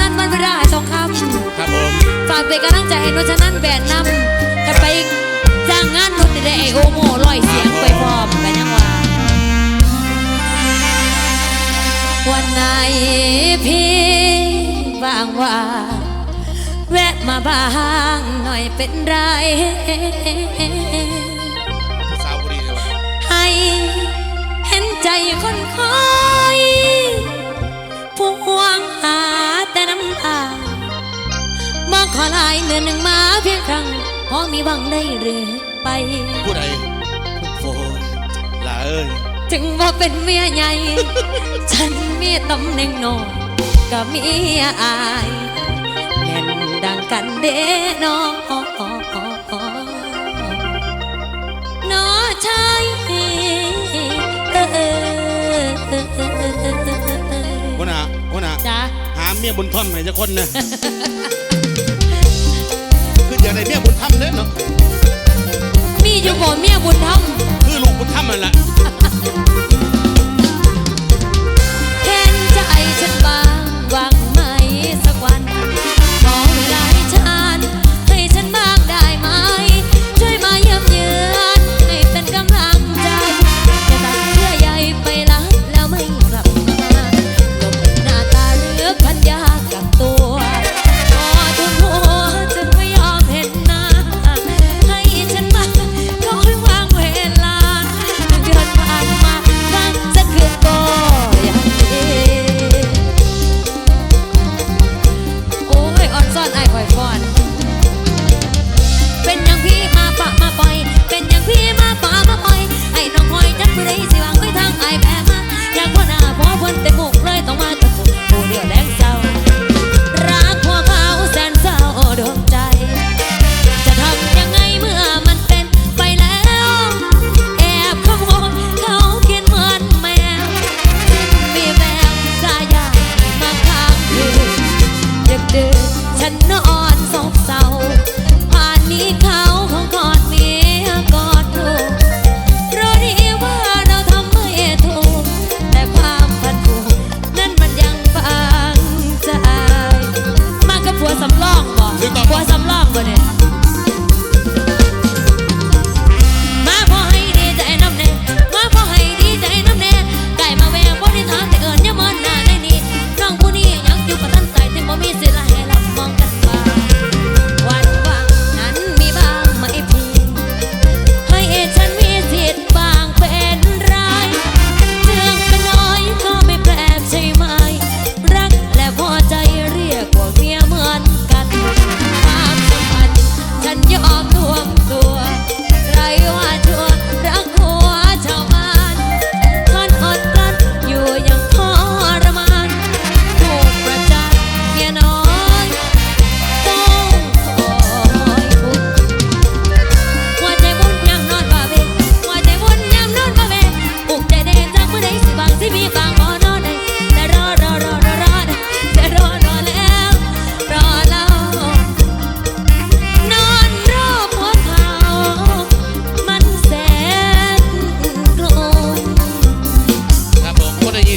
นันมันเวลาหายองคำครับผมฝากเป็นกำลังใจให้นุชนันแบนนำกันไปจ้างงานนุชได้ไอโอโมลอยเสียงไปพร้อมกันยังว่าวันไหนพี่ว่างว่า แวะมาบ้างหน่อยเป็นไรให้เห็นใจคนคอย อลายเดือนหนึ่งมาเพียงครั้งพอมีหวังได้หรือไปผู้ใดผู้โฟนลาเอ้ยถึงว่าเป็นเมียใหญ่ ฉันมีตำแหน่งน้อยก็มีอายแม่นดังกันเด้น้องน้องชายวันอะวันอะจ้าหาเมียบนท่อนไหนจะคนนะ คือจะได้เมียบุญธรรมเด้เนาะมีอยู่บ่เมียบุญธรรมคือลูกบุญธรรมนั่นแหละ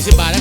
Crazy Bar é